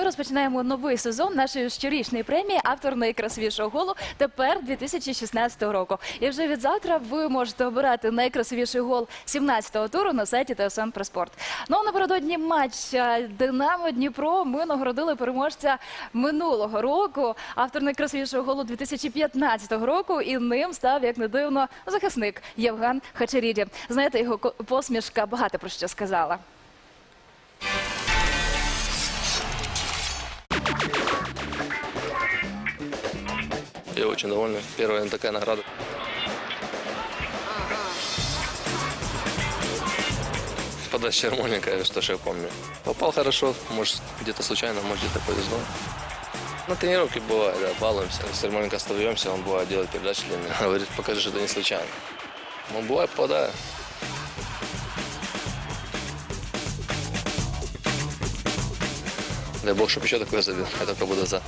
Ми розпочинаємо новий сезон нашої щорічної премії Автор найкрасивішого голу тепер 2016 року. І вже від завтра ви можете обирати найкрасивіший гол 17-го туру на сайті ТСН Преспорт. Ну а напередодні матча Динамо Дніпро ми нагородили переможця минулого року. Автор найкрасивішого голу 2015 року. І ним став, як не дивно, захисник Євген Хачеріді. Знаєте, його посмішка багато про що сказала. Я очень довольный. Первая такая награда. Подача Ермоленко, что ж я помню. Попал хорошо, может где-то случайно, может где-то повезло. На тренировке бывает, да, балуемся. С Ермоленко остаемся, он бывает делает передачи длинные. Говорит, покажи, что это не случайно. Ну, бывает, попадаю. Дай бог, чтобы еще такое забил. Я только буду за.